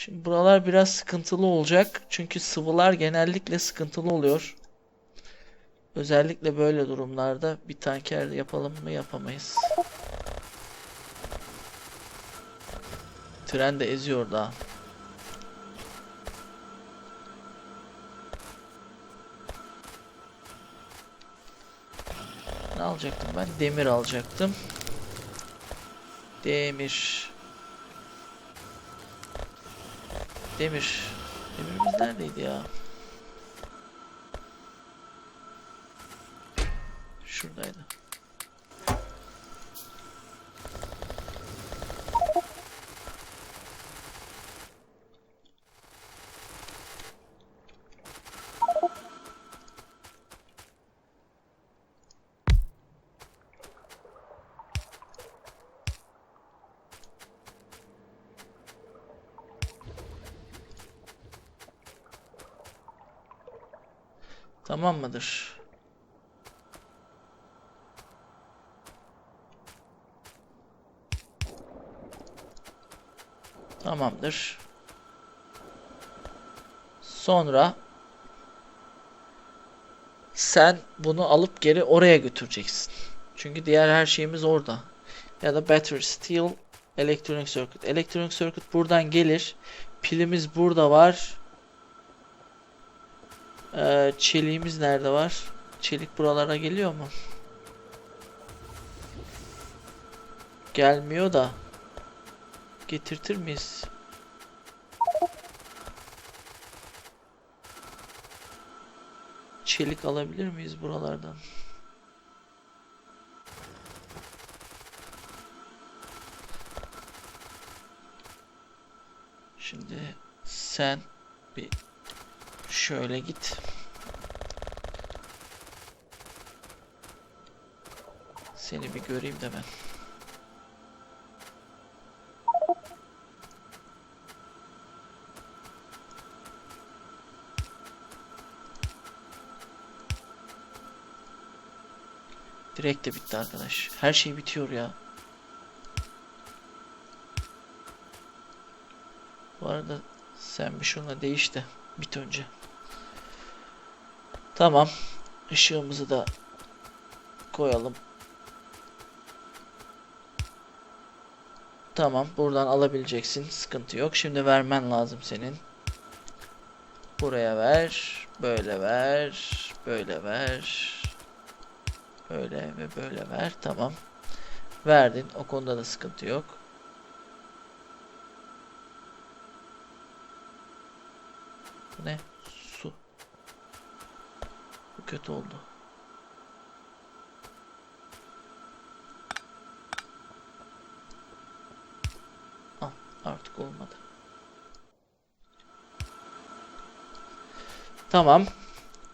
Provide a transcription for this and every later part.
Şimdi buralar biraz sıkıntılı olacak. Çünkü sıvılar genellikle sıkıntılı oluyor. Özellikle böyle durumlarda bir tanker yapalım mı yapamayız. Tren de eziyor daha. Ne alacaktım ben? Demir alacaktım. Demir. Demir. Demirimiz neredeydi ya? Şuradaydı. Tamam mıdır? Tamamdır. Sonra sen bunu alıp geri oraya götüreceksin. Çünkü diğer her şeyimiz orada. Ya da battery, steel, electronic circuit. Electronic circuit buradan gelir. Pilimiz burada var. Ee, çeliğimiz nerede var? Çelik buralara geliyor mu? Gelmiyor da. Getirtir miyiz? Çelik alabilir miyiz buralardan? Şimdi sen bir şöyle git. Seni bir göreyim de ben. Direkt de bitti arkadaş. Her şey bitiyor ya. Bu arada sen bir şunla değiş de bit önce. Tamam. Işığımızı da koyalım. Tamam. Buradan alabileceksin. Sıkıntı yok. Şimdi vermen lazım senin. Buraya ver. Böyle ver. Böyle ver. Böyle ve böyle ver. Tamam. Verdin. O konuda da sıkıntı yok. Bu ne? Su. Bu kötü oldu. Al. Artık olmadı. Tamam.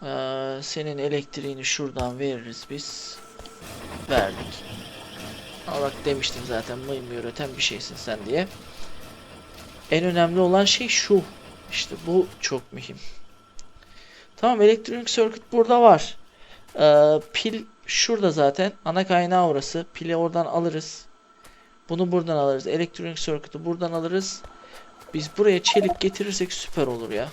Ee, senin elektriğini şuradan veririz biz. Verdik. Al bak demiştim zaten mıymıyor öten bir şeysin sen diye. En önemli olan şey şu. İşte bu çok mühim. Tamam elektronik circuit burada var. Ee, pil şurada zaten. Ana kaynağı orası. Pili oradan alırız. Bunu buradan alırız. Elektronik circuit'ı buradan alırız. Biz buraya çelik getirirsek süper olur ya.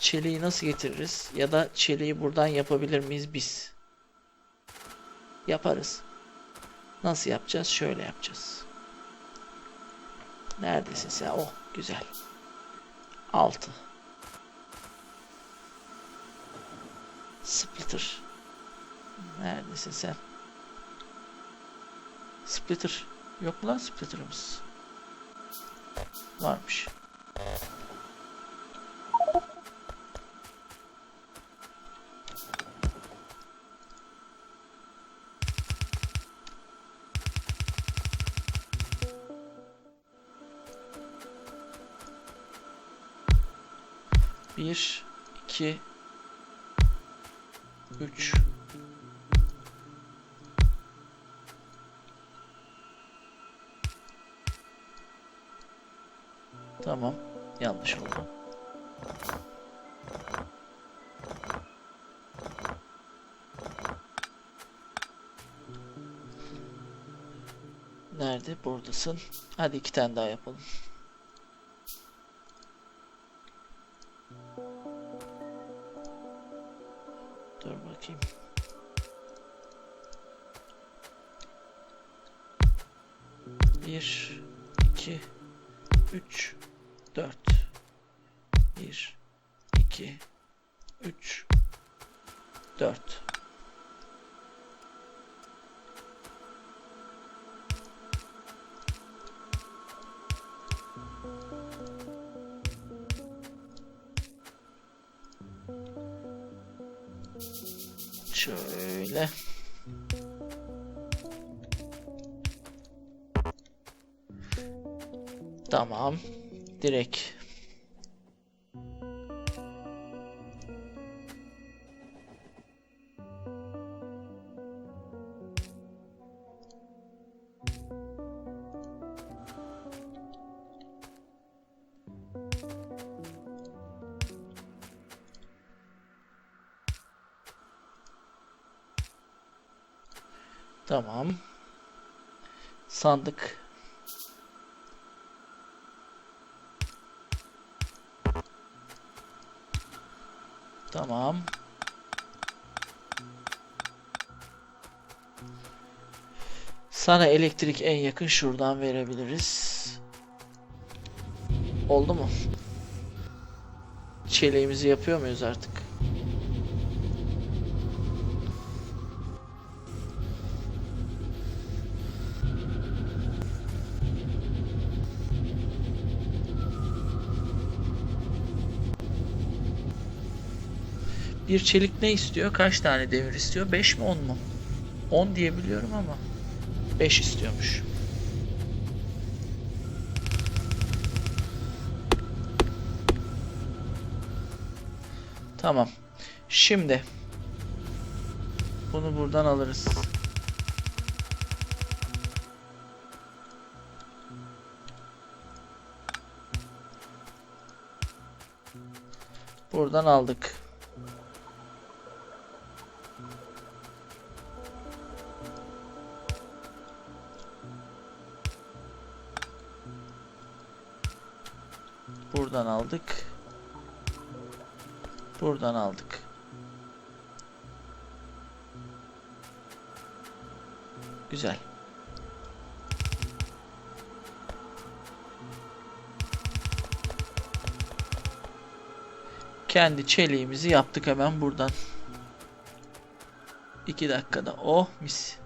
Çeliği nasıl getiririz? Ya da çeliği buradan yapabilir miyiz biz? Yaparız. Nasıl yapacağız? Şöyle yapacağız. Neredesin sen? Oh güzel. 6 Splitter. Neredesin sen? Splitter. Yok mu lan splitter'ımız? Varmış. Bir, iki, üç. Tamam. Yanlış oldu. Nerede? Buradasın. Hadi iki tane daha yapalım. Tamam. Direkt. Tamam. Sandık. Tamam. Sana elektrik en yakın şuradan verebiliriz. Oldu mu? Çeleğimizi yapıyor muyuz artık? Bir çelik ne istiyor? Kaç tane demir istiyor? 5 mi 10 mu? 10 diye biliyorum ama 5 istiyormuş. Tamam. Şimdi bunu buradan alırız. Buradan aldık. Buradan aldık. Buradan aldık. Güzel. Kendi çeliğimizi yaptık hemen buradan. 2 dakikada. Oh mis.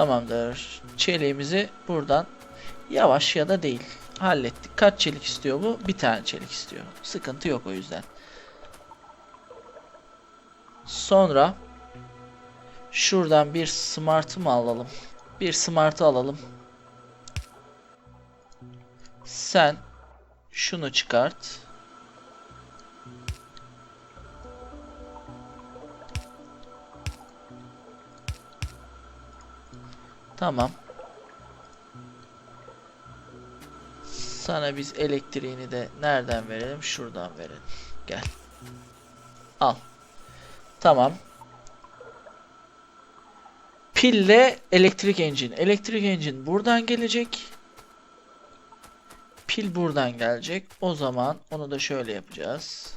Tamamdır. Çeliğimizi buradan yavaş ya da değil hallettik. Kaç çelik istiyor bu? Bir tane çelik istiyor. Sıkıntı yok o yüzden. Sonra şuradan bir smart'ı mı alalım? Bir smart'ı alalım. Sen şunu çıkart. Tamam. Sana biz elektriğini de nereden verelim? Şuradan verelim. Gel. Al. Tamam. Pille elektrik engine. Elektrik engine buradan gelecek. Pil buradan gelecek. O zaman onu da şöyle yapacağız.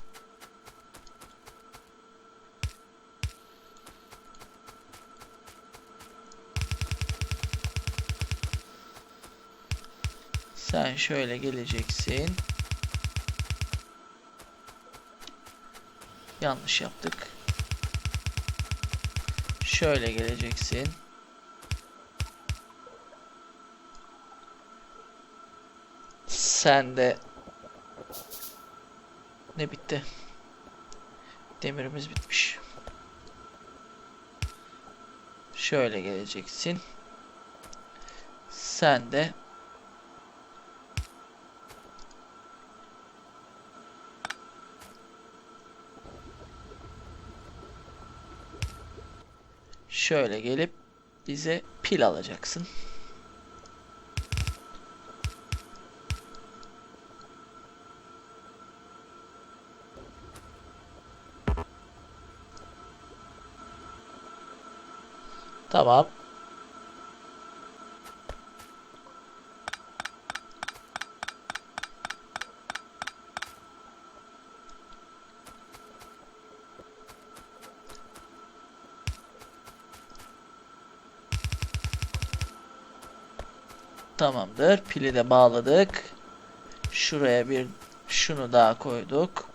Sen şöyle geleceksin. Yanlış yaptık. Şöyle geleceksin. Sen de ne bitti? Demirimiz bitmiş. Şöyle geleceksin. Sen de şöyle gelip bize pil alacaksın. Tamam. Tamamdır. Pili de bağladık. Şuraya bir şunu daha koyduk.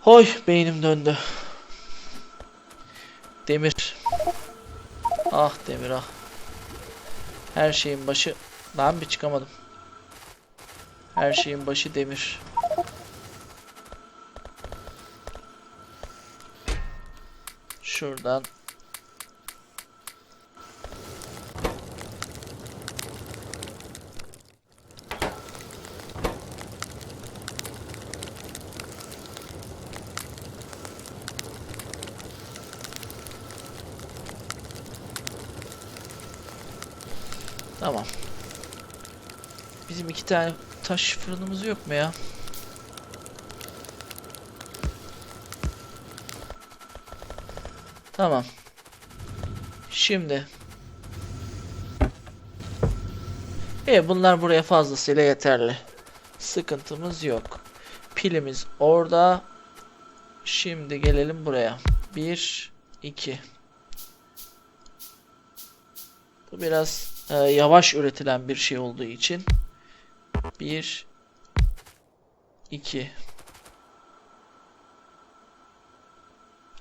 Hoy beynim döndü. Demir. Ah demir ah. Her şeyin başı. Lan bir çıkamadım. Her şeyin başı demir. Şuradan. Tamam. Bizim iki tane taş fırınımız yok mu ya? Tamam. Şimdi. E bunlar buraya fazlasıyla yeterli. Sıkıntımız yok. Pilimiz orada. Şimdi gelelim buraya. 1 2 Bu biraz e, yavaş üretilen bir şey olduğu için 1 2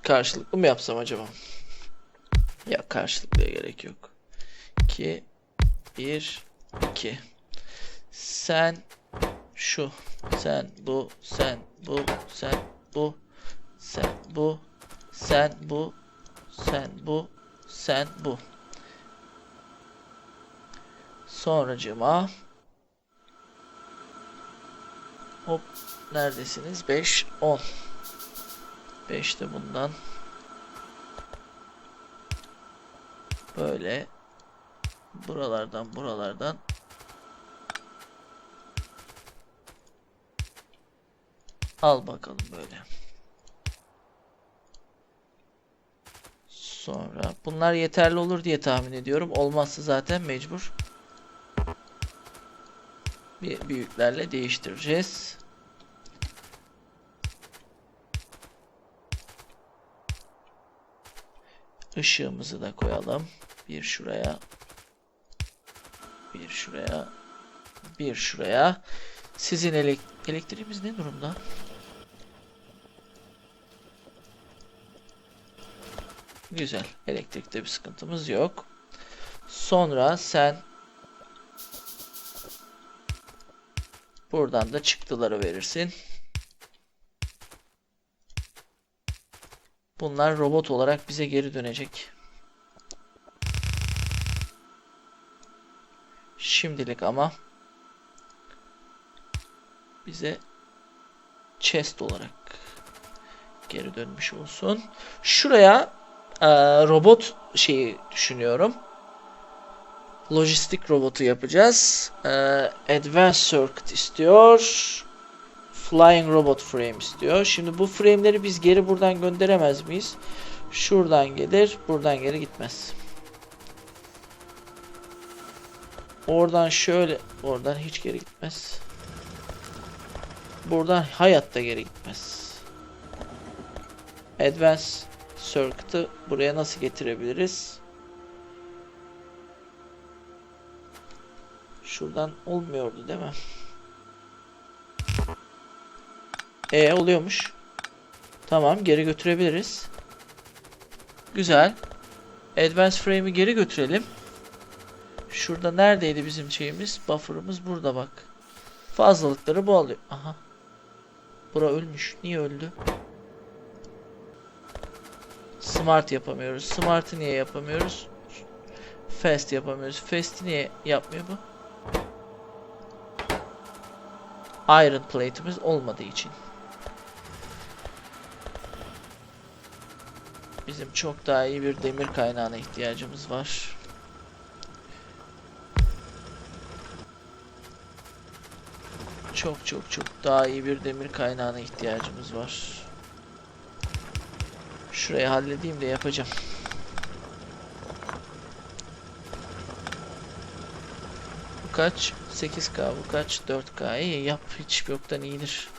Karşılıklı mı yapsam acaba? Ya karşılıklıya gerek yok. 2 1 2 Sen şu sen bu sen bu sen bu sen bu sen bu sen bu sen bu Sonracıma Hop neredesiniz? 5 10 5 de bundan böyle buralardan buralardan al bakalım böyle. Sonra bunlar yeterli olur diye tahmin ediyorum. Olmazsa zaten mecbur bir büyüklerle değiştireceğiz. Işığımızı da koyalım. Bir şuraya. Bir şuraya. Bir şuraya. Sizin elek elektriğimiz ne durumda? Güzel. Elektrikte bir sıkıntımız yok. Sonra sen buradan da çıktıları verirsin. Bunlar robot olarak bize geri dönecek. Şimdilik ama bize chest olarak geri dönmüş olsun. Şuraya e, robot şeyi düşünüyorum. Lojistik robotu yapacağız. E, Advanced Circuit istiyor. Flying Robot Frame istiyor. Şimdi bu frame'leri biz geri buradan gönderemez miyiz? Şuradan gelir, buradan geri gitmez. Oradan şöyle, oradan hiç geri gitmez. Buradan hayatta geri gitmez. Advanced Circuit'ı buraya nasıl getirebiliriz? Şuradan olmuyordu değil mi? E oluyormuş. Tamam geri götürebiliriz. Güzel. Advance Frame'i geri götürelim. Şurada neredeydi bizim şeyimiz? Buffer'ımız burada bak. Fazlalıkları bu alıyor. Aha. Bura ölmüş. Niye öldü? Smart yapamıyoruz. Smart'ı niye yapamıyoruz? Fast yapamıyoruz. Fast'i niye yapmıyor bu? Iron plate'imiz olmadığı için. Bizim çok daha iyi bir demir kaynağına ihtiyacımız var. Çok çok çok daha iyi bir demir kaynağına ihtiyacımız var. Şurayı halledeyim de yapacağım. Kaç? 8K bu kaç? 4K. İyi yap hiç yoktan iyidir.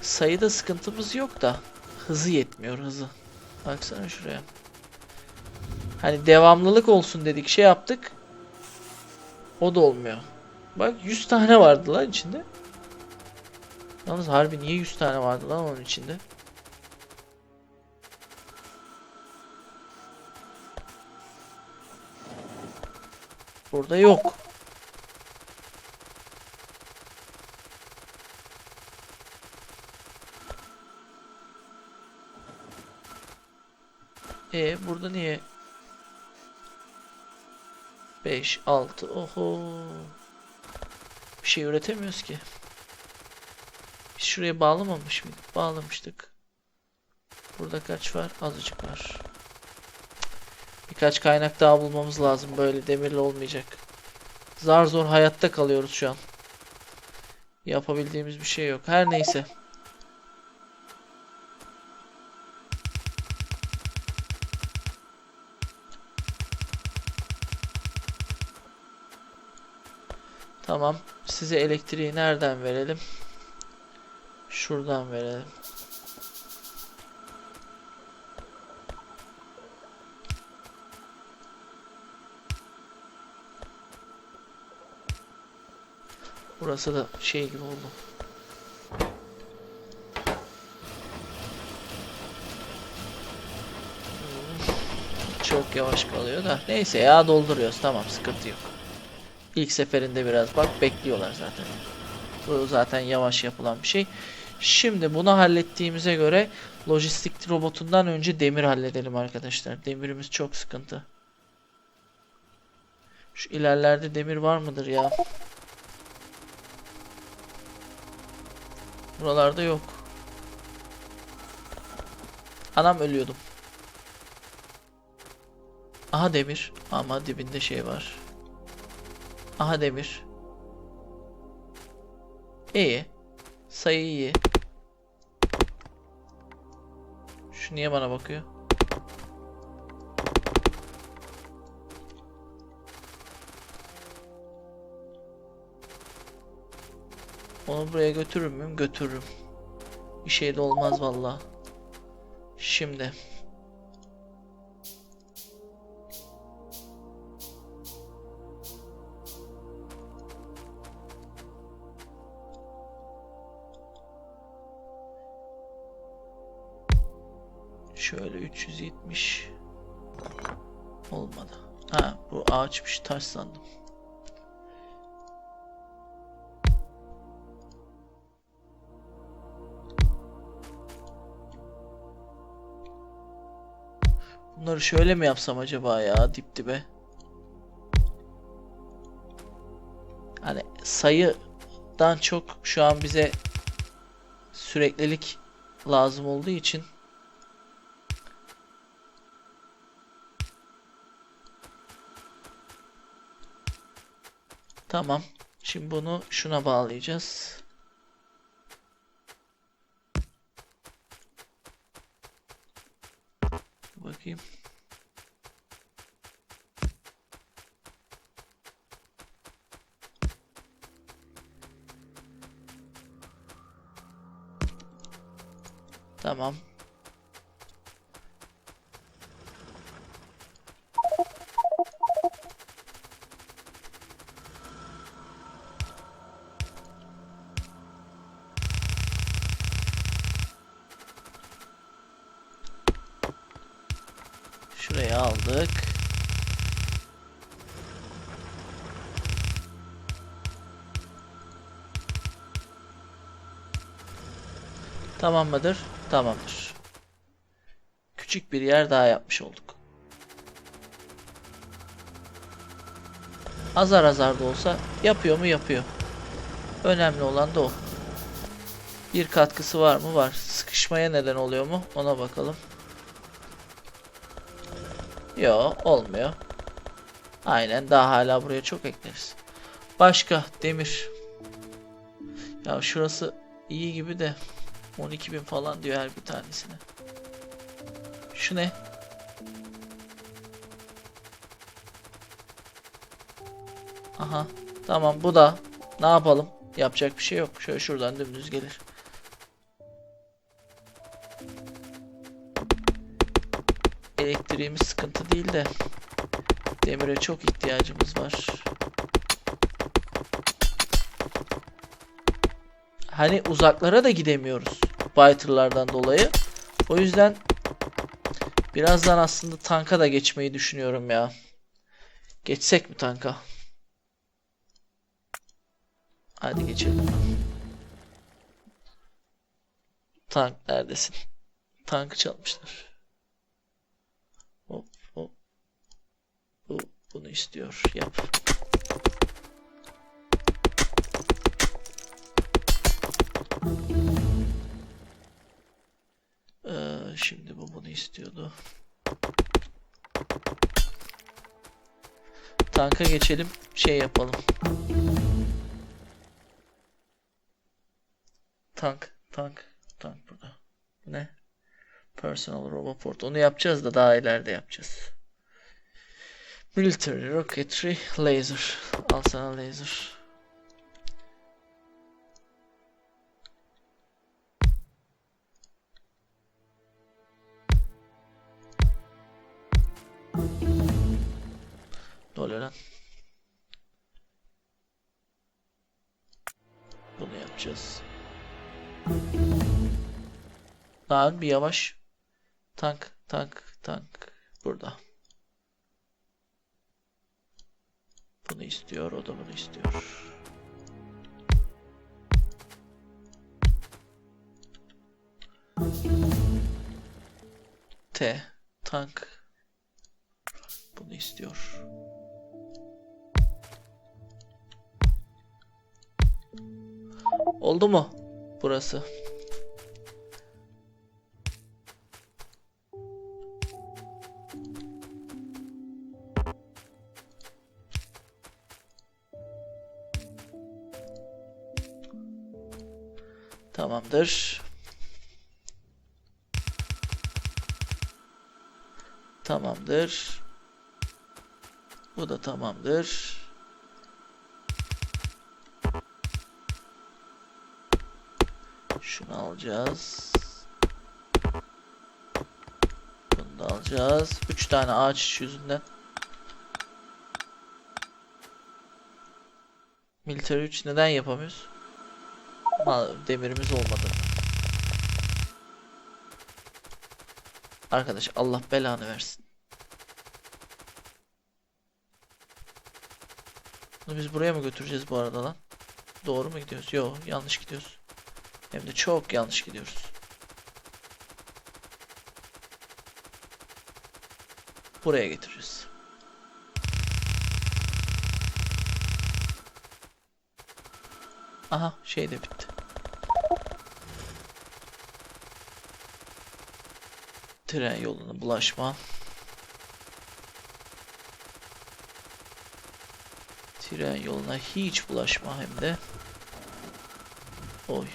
Sayıda sıkıntımız yok da hızı yetmiyor hızı. Baksana şuraya. Hani devamlılık olsun dedik şey yaptık. O da olmuyor. Bak 100 tane vardı lan içinde. Yalnız harbi niye 100 tane vardı lan onun içinde? Burada yok. E burada niye 5 6 oho bir şey üretemiyoruz ki. Biz şuraya bağlamamış mıydık? Bağlamıştık. Burada kaç var? Azıcık var. Birkaç kaynak daha bulmamız lazım. Böyle demirli olmayacak. Zar zor hayatta kalıyoruz şu an. Yapabildiğimiz bir şey yok. Her neyse. Tamam. Size elektriği nereden verelim? Şuradan verelim. Burası da şey gibi oldu. Çok yavaş kalıyor da. Neyse ya dolduruyoruz. Tamam sıkıntı yok. İlk seferinde biraz bak bekliyorlar zaten. Bu zaten yavaş yapılan bir şey. Şimdi bunu hallettiğimize göre lojistik robotundan önce demir halledelim arkadaşlar. Demirimiz çok sıkıntı. Şu ilerlerde demir var mıdır ya? Buralarda yok. Anam ölüyordum. Aha demir ama dibinde şey var. Aha demir. İyi. Sayı iyi. Şu niye bana bakıyor? Onu buraya götürür müyüm? Götürürüm. Bir şey de olmaz valla. Şimdi. Şöyle 370 olmadı. Ha bu ağaçmış taş sandım. Bunları şöyle mi yapsam acaba ya dip dibe? Hani sayıdan çok şu an bize süreklilik lazım olduğu için Tamam. Şimdi bunu şuna bağlayacağız. Bakayım. Tamam. Şuraya aldık. Tamam mıdır? Tamamdır. Küçük bir yer daha yapmış olduk. Azar azar da olsa yapıyor mu yapıyor. Önemli olan da o. Bir katkısı var mı? Var. Sıkışmaya neden oluyor mu? Ona bakalım. Yo olmuyor. Aynen daha hala buraya çok ekleriz. Başka demir. Ya şurası iyi gibi de 12.000 falan diyor her bir tanesine. Şu ne? Aha. Tamam bu da. Ne yapalım? Yapacak bir şey yok. Şöyle şuradan dümdüz gelir. Elektriğimiz sıkıntı değil de demire çok ihtiyacımız var. Hani uzaklara da gidemiyoruz. Biter'lardan dolayı. O yüzden birazdan aslında tanka da geçmeyi düşünüyorum ya. Geçsek mi tanka? Hadi geçelim. Tank neredesin? Tankı çalmışlar. Hop hop. Bu bunu istiyor. Yap. Bu bunu istiyordu. Tanka geçelim. Şey yapalım. Tank, tank, tank burada. Ne? Personal Roboport. Onu yapacağız da daha ileride yapacağız. Military, Rocketry, Laser. Al sana laser. Yapacağız. Lan bir yavaş. Tank, tank, tank. Burada. Bunu istiyor, o da bunu istiyor. T, tank. Bunu istiyor. Oldu mu? Burası. Tamamdır. Tamamdır. Bu da tamamdır. Şunu alacağız. Bunu da alacağız. 3 tane ağaç yüzünden. Military 3 neden yapamıyoruz? Ha, demirimiz olmadı. Arkadaş Allah belanı versin. Bunu biz buraya mı götüreceğiz bu arada lan? Doğru mu gidiyoruz? Yo yanlış gidiyoruz. Hem de çok yanlış gidiyoruz. Buraya getireceğiz. Aha şey de bitti. Tren yoluna bulaşma. Tren yoluna hiç bulaşma hem de. Oy.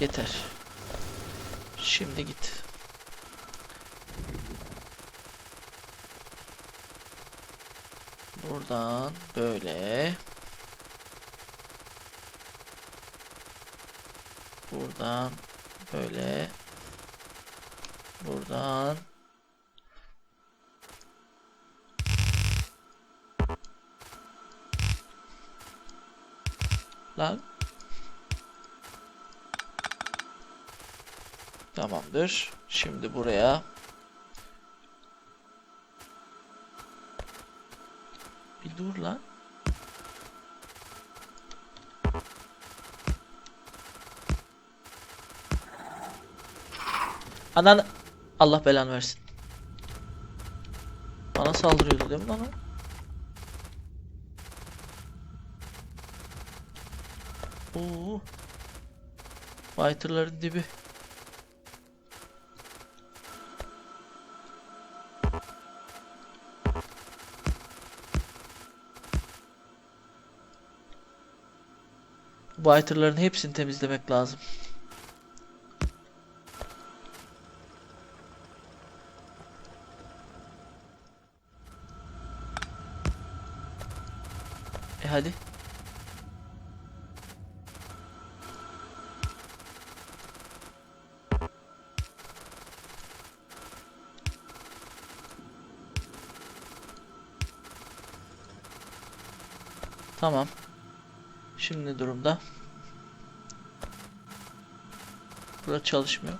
Yeter. Şimdi git. Buradan böyle. Buradan böyle. Buradan. Lan. Tamamdır. Şimdi buraya bir dur lan. Anan Allah belanı versin. Bana saldırıyordu değil mi lan o? Oo. Fighter'ların dibi. Fighter'ların hepsini temizlemek lazım. E hadi. Tamam. Şimdi durumda? Burada çalışmıyor.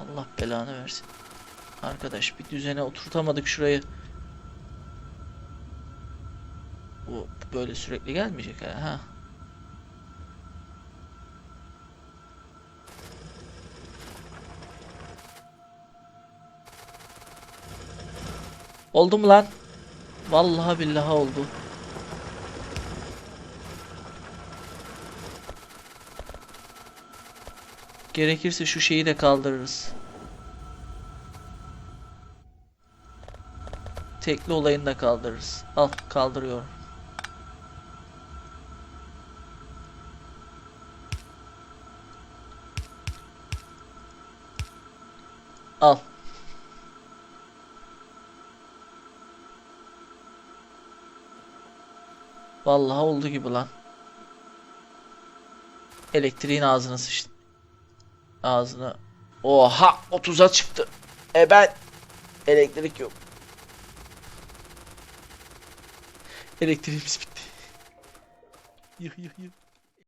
Allah belanı versin. Arkadaş bir düzene oturtamadık şurayı. Bu böyle sürekli gelmeyecek ha. ha. Oldu mu lan? Vallahi billahi oldu. Gerekirse şu şeyi de kaldırırız. Tekli olayını da kaldırırız. Al kaldırıyorum. Al. Vallahi oldu gibi lan. Elektriğin ağzına sıçtı. Ağzına. Oha 30'a çıktı. E ben elektrik yok. Elektriğimiz bitti. Yıh yıh yıh.